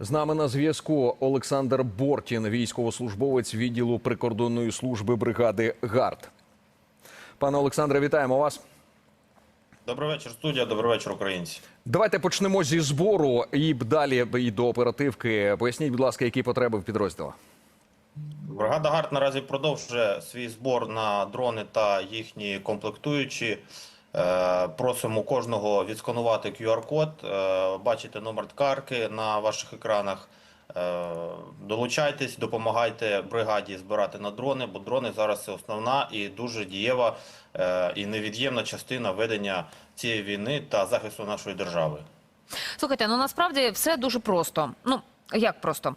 З нами на зв'язку Олександр Бортін, військовослужбовець відділу прикордонної служби бригади ГАРД. Пане Олександре, вітаємо вас. Добрий вечір, студія. Добрий вечір, українці. Давайте почнемо зі збору і далі і до оперативки. Поясніть, будь ласка, які потреби в підрозділах. Бригада ГАРД наразі продовжує свій збор на дрони та їхні комплектуючі. Е, Просимо кожного відсканувати QR-код, е, бачите номер ткарки на ваших екранах. Е, Долучайтесь, допомагайте бригаді збирати на дрони, бо дрони зараз це основна і дуже дієва і невід'ємна частина ведення цієї війни та захисту нашої держави. Слухайте, ну насправді все дуже просто. Ну як просто?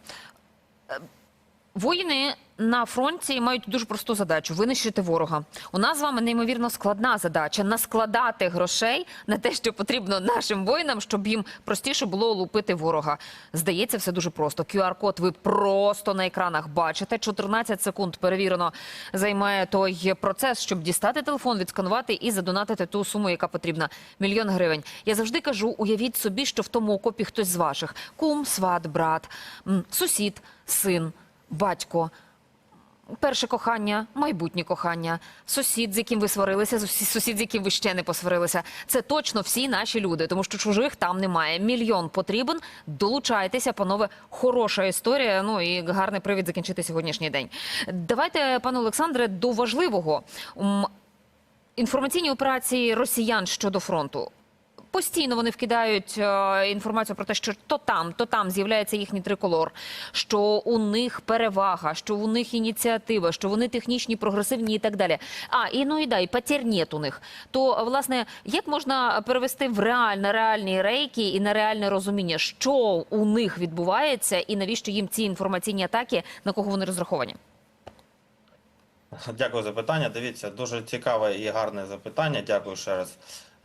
Воїни на фронті мають дуже просту задачу винищити ворога. У нас з вами неймовірно складна задача наскладати грошей на те, що потрібно нашим воїнам, щоб їм простіше було лупити ворога. Здається, все дуже просто. QR-код ви просто на екранах бачите. 14 секунд перевірено займає той процес, щоб дістати телефон, відсканувати і задонатити ту суму, яка потрібна. Мільйон гривень. Я завжди кажу: уявіть собі, що в тому окопі хтось з ваших кум, сват, брат, сусід, син, батько. Перше кохання, майбутнє кохання, сусід, з яким ви сварилися, сусід, з яким ви ще не посварилися. Це точно всі наші люди, тому що чужих там немає. Мільйон потрібен. Долучайтеся, панове. Хороша історія. Ну і гарний привід закінчити сьогоднішній день. Давайте, пане Олександре, до важливого. Інформаційні операції росіян щодо фронту. Постійно вони вкидають е, інформацію про те, що то там, то там з'являється їхній триколор, що у них перевага, що у них ініціатива, що вони технічні, прогресивні і так далі. А і ну і да, і потерь у них. То власне, як можна перевести в реаль, на реальні рейки і на реальне розуміння, що у них відбувається, і навіщо їм ці інформаційні атаки, на кого вони розраховані? Дякую за питання. Дивіться, дуже цікаве і гарне запитання. Дякую ще раз.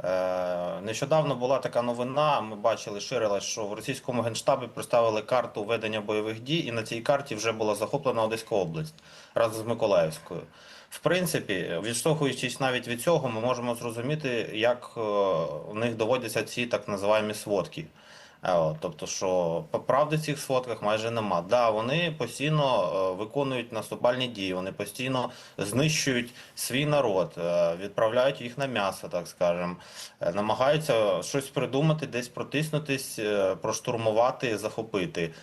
Е, Нещодавно була така новина. Ми бачили, ширилась, що в російському генштабі представили карту ведення бойових дій, і на цій карті вже була захоплена Одеська область разом з Миколаївською. В принципі, відштовхуючись навіть від цього, ми можемо зрозуміти, як е, у них доводяться ці так називаємо сводки. Е, Тобто, що по- правди в цих сводках майже нема. Да, вони постійно е, виконують наступальні дії, вони постійно знищують свій народ, е, відправляють їх на м'ясо, так скажемо, намагаються щось придумати, десь протиснутись, проштурмувати, захопити.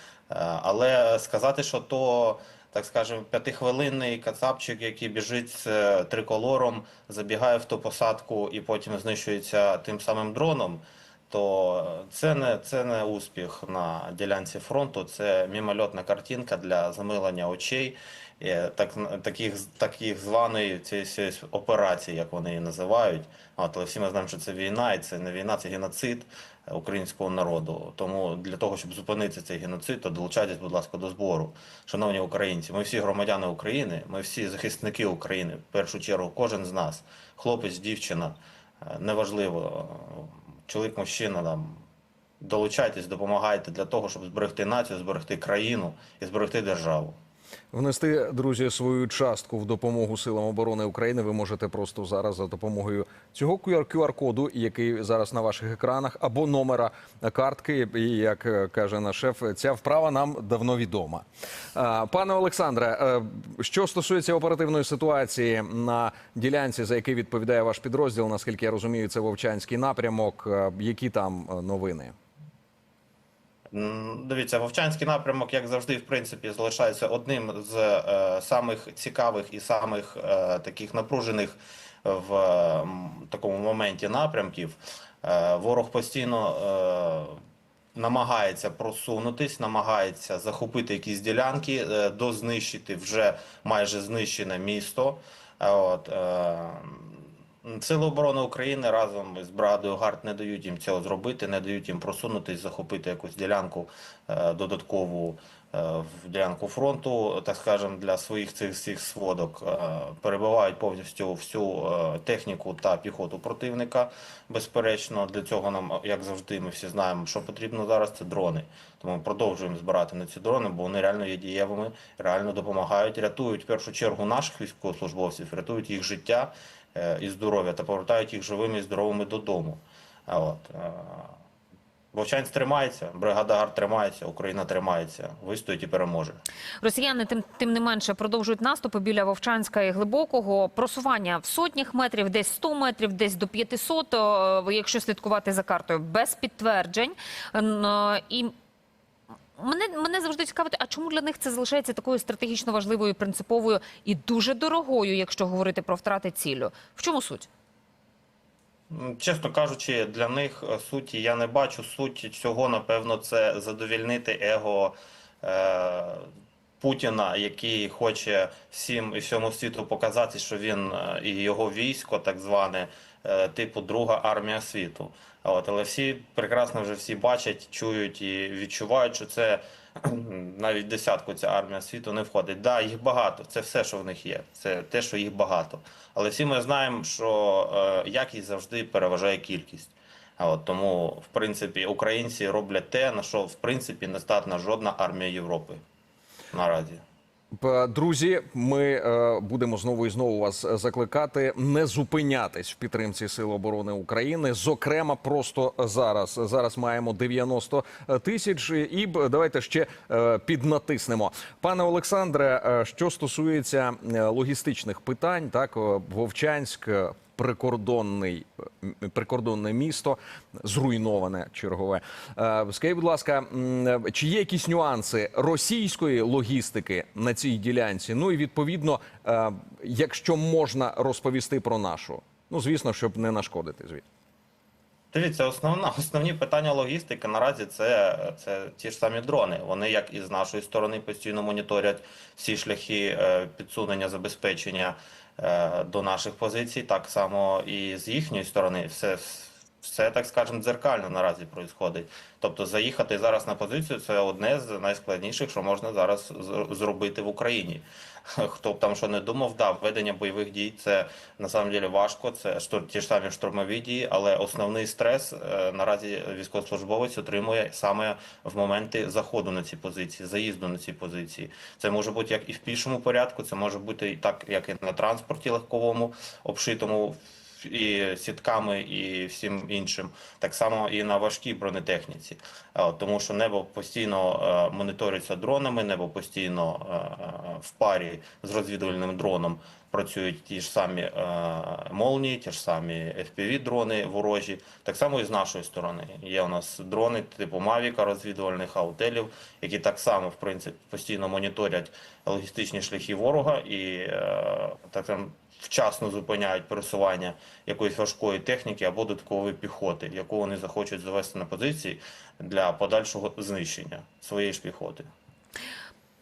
Але сказати, що то. Так скажемо, п'ятихвилинний кацапчик, який біжить з триколором, забігає в ту посадку і потім знищується тим самим дроном то це не, це не успіх на ділянці фронту, це мімольотна картинка для замилення очей, е, так, таких, таких званої цієї операції, як вони її називають. От, але всі ми знаємо, що це війна, і це не війна, це геноцид українського народу. Тому для того, щоб зупинити цей геноцид, то долучайтесь, будь ласка, до збору. Шановні українці, ми всі громадяни України, ми всі захисники України. В першу чергу, кожен з нас, хлопець, дівчина, е, неважливо, чоловік, мужчина, там, долучайтесь, допомагайте для того, щоб зберегти націю, зберегти країну і зберегти державу. Внести, друзі, свою частку в допомогу силам оборони України ви можете просто зараз за допомогою цього QR-коду, який зараз на ваших екранах, або номера картки. І як е, каже наш шеф, ця вправа нам давно відома. Е, Пане Олександре, е, що стосується оперативної ситуації на ділянці, за який відповідає ваш підрозділ, наскільки я розумію, це Вовчанський напрямок. Які там новини? Дивіться, Вовчанський напрямок, як завжди, в принципі, залишається одним з е, самих цікавих і самих е, таких напружених в е, такому моменті напрямків. Е, ворог постійно е, намагається просунутись, намагається захопити якісь ділянки, е, дознищити вже майже знищене місто. Е, От, е, Сили оборони України разом з бригадою ГАРД не дають їм цього зробити, не дають їм просунутись, захопити якусь ділянку е, додаткову е, в ділянку фронту, так скажемо, для своїх цих всіх сводок. Е, перебивають повністю всю техніку та піхоту противника. Безперечно, для цього нам, як завжди, ми всі знаємо, що потрібно зараз. Це дрони. Тому ми продовжуємо збирати на ці дрони, бо вони реально є дієвими, реально допомагають, рятують в першу чергу наших військовослужбовців, рятують їх життя і здоров'я та повертають їх живими і здоровими додому. От. е, Вовчанськ тримається, бригада ГАРД тримається, Україна тримається, вистоїть і переможе. Росіяни тим тим не менше продовжують наступи біля Вовчанська і Глибокого. Просування в сотнях метрів, десь 100 метрів, десь до 500, е, якщо слідкувати за картою, без підтверджень. Е, І мене, мене завжди цікавить, а чому для них це залишається такою стратегічно важливою, принциповою і дуже дорогою, якщо говорити про втрати цілю? В чому суть? Чесно кажучи, для них е, суті я не бачу. Суть цього, напевно, це задовільнити его е, Путіна, який хоче всім і всьому світу показати, що він е, і його військо, так зване, типу друга армія світу. От, але всі прекрасно вже всі бачать, чують і відчувають, що це навіть десятку ця армія світу не входить. Да, їх багато. Це все, що в них є. Це те, що їх багато. Але всі ми знаємо, що е, якість завжди переважає кількість. От тому, в принципі, українці роблять те, на що в принципі не здатна жодна армія Європи наразі. П- Друзі, ми е, будемо знову і знову вас закликати не зупинятись в підтримці Сил оборони України. Зокрема, просто зараз. Зараз маємо 90 тисяч, і давайте ще е, піднатиснемо. Пане Олександре, е, що стосується е, логістичних питань, так е, Вовчанськ. Прикордонний прикордонне місто зруйноване чергове. Е, Скажіть, будь ласка, чи є якісь нюанси російської логістики на цій ділянці? Ну і відповідно, е, якщо можна розповісти про нашу, ну звісно, щоб не нашкодити. Звісно. Дивіться, основна основні питання логістики наразі це, це ті ж самі дрони. Вони як і з нашої сторони постійно моніторять всі шляхи е, підсунення забезпечення до наших позицій, так само і з їхньої сторони. Все, все так скажемо, дзеркально наразі происходить. Тобто заїхати зараз на позицію це одне з найскладніших, що можна зараз зробити в Україні. Хто б там що не думав, да, ведення бойових дій це на важко. Це ті ж самі штурмові дії, але основний стрес е, наразі військовослужбовець отримує саме в моменти заходу на ці позиції, заїзду на ці позиції. Це може бути як і в пішому порядку, це може бути і так, як і на транспорті легковому, обшитому і сітками, і всім іншим, так само і на важкій бронетехніці, Е, тому що небо постійно е, моніториться дронами, небо постійно е, в парі з розвідувальним дроном працюють ті ж самі молнії, ті ж самі fpv дрони ворожі. Так само і з нашої сторони. Є у нас дрони типу Мавіка розвідувальних аутелів, які так само в принципі постійно моніторять логістичні шляхи ворога і так само вчасно зупиняють пересування якоїсь важкої техніки або додаткової піхоти, яку вони захочуть завести на позиції для подальшого знищення своєї ж піхоти.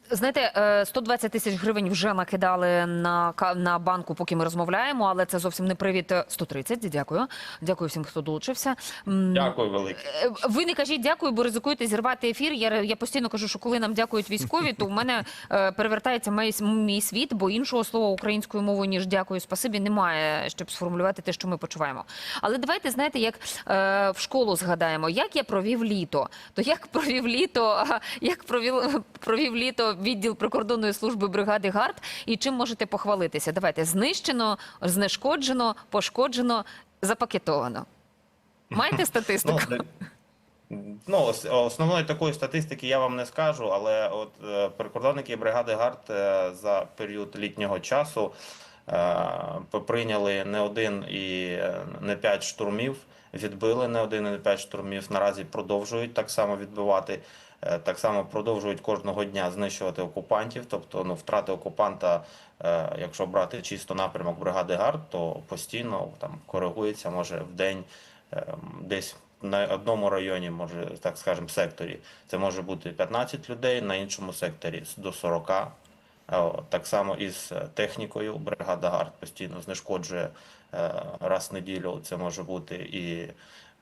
Знаєте, е, 120 тисяч гривень вже накидали на на банку, поки ми розмовляємо, але це зовсім не привід. 130, дякую. Дякую всім, хто долучився. Дякую велике. Е, Ви не кажіть дякую, бо ризикуєте зірвати ефір. Я, я постійно кажу, що коли нам дякують військові, то в мене е, перевертається мій, мій світ, бо іншого слова українською мовою ніж дякую, спасибі немає, щоб сформулювати те, що ми почуваємо. Але давайте знаєте, як е, в школу згадаємо, як я провів літо. То як провів літо, як провів, провів літо відділ прикордонної служби бригади ГАРД, і чим можете похвалитися? Давайте знищено, знешкоджено, пошкоджено, запакетовано. Маєте статистику? Ну, ну, основної такої статистики я вам не скажу, але от е, прикордонники бригади ГАРД е, за період літнього часу е, прийняли не один і не п'ять штурмів, відбили не один і не п'ять штурмів. Наразі продовжують так само відбивати. Е, Так само продовжують кожного дня знищувати окупантів. Тобто, ну втрати окупанта, е, якщо брати чисто напрямок бригади ГАРД, то постійно там коригується, може в день ем, десь на одному районі, може так скажемо, секторі. Це може бути 15 людей, на іншому секторі до 40. Так само із е, технікою. Бригада ГАРД постійно знешкоджує е, раз в неділю. Це може бути і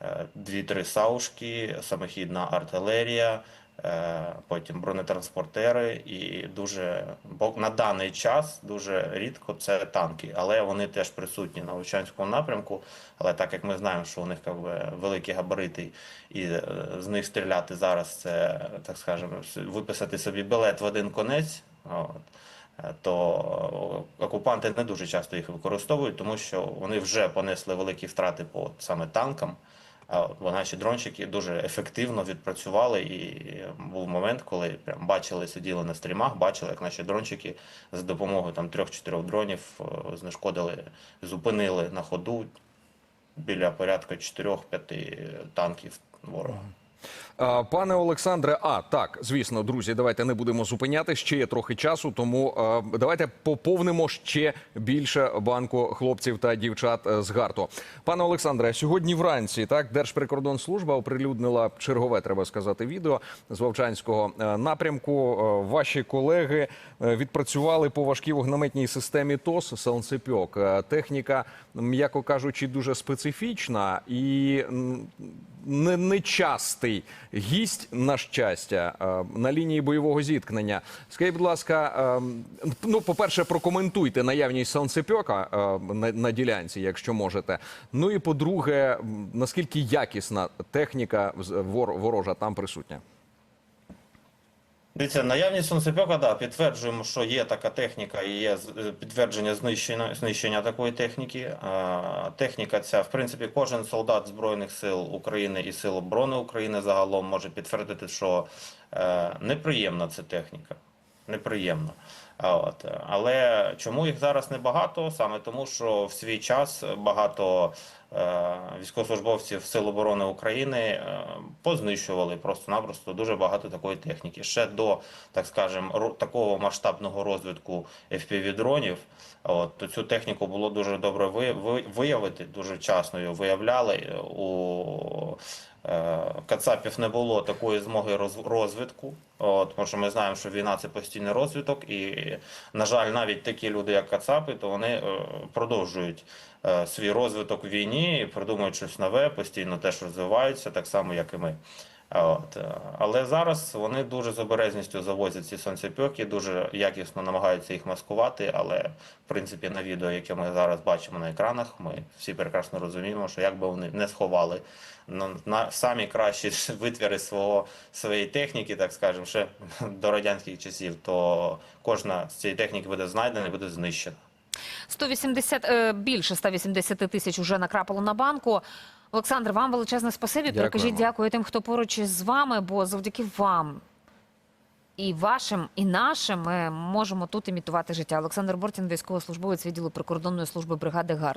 е, 2-3 саушки, самохідна артилерія, е, потім бронетранспортери і дуже бо на даний час дуже рідко це танки, але вони теж присутні на Вовчанському напрямку. Але так як ми знаємо, що у них как би, великі габарити, і е, з них стріляти зараз це так скажемо, виписати собі білет в один конець. От. То окупанти не дуже часто їх використовують, тому що вони вже понесли великі втрати по саме танкам. А от, наші дрончики дуже ефективно відпрацювали, і був момент, коли прям бачили, сиділи на стрімах, бачили, як наші дрончики за допомогою там трьох-чотирьох дронів е, знешкодили, зупинили на ходу біля порядка 4-5 танків ворога. А, Пане Олександре, а так, звісно, друзі, давайте не будемо зупиняти. Ще є трохи часу, тому давайте поповнимо ще більше банку хлопців та дівчат е, з гарту. Пане Олександре, сьогодні вранці так Держприкордонслужба оприлюднила чергове, треба сказати, відео з Вовчанського е, напрямку. Е, Ваші колеги е, відпрацювали по важкій вогнеметній системі ТОС «Санцепьок». Е, Техніка, м'яко кажучи, дуже специфічна і не, нечастий гість, на щастя, е, на лінії бойового зіткнення. Скажіть, будь ласка, е, ну, по-перше, прокоментуйте наявність санцепьока е, на, на ділянці, якщо можете. Ну і по-друге, наскільки якісна техніка ворожа там присутня? Дивіться, наявність сонцепьока, да, підтверджуємо, що є така техніка і є е, підтвердження знищення, знищення такої техніки. А, Техніка ця, в принципі, кожен солдат Збройних сил України і Сил оборони України загалом може підтвердити, що е, неприємна ця техніка. Неприємно. От. Але чому їх зараз небагато? Саме тому, що в свій час багато е, військовослужбовців Сил оборони України е, познищували просто-напросто дуже багато такої техніки. Ще до, так скажемо, такого масштабного розвитку FPV-дронів, от, то цю техніку було дуже добре ви- ви- виявити, дуже вчасно її виявляли. У е, Кацапів не було такої змоги роз- розвитку, от, тому що ми знаємо, що війна це постійний розвиток, і, на жаль, навіть такі люди, як Кацапи, то вони е, продовжують е, свій розвиток в війні, придумують щось нове, постійно теж розвиваються, так само, як і ми. От. е, Але зараз вони дуже з обережністю завозять ці сонцепьоки, дуже якісно намагаються їх маскувати. Але в принципі на відео, яке ми зараз бачимо на екранах, ми всі прекрасно розуміємо, що як би вони не сховали на, на самі кращі витвіри свого своєї техніки, так скажемо, ще до радянських часів, то кожна з цієї техніки буде знайдена і буде знищена. 180, е, більше 180 тисяч уже накрапало на банку. Олександр, вам величезне спасибі. Дякуємо. Перекажіть дякую тим, хто поруч із вами, бо завдяки вам і вашим, і нашим ми можемо тут імітувати життя. Олександр Бортін, військовослужбовець відділу прикордонної служби бригади ГАР.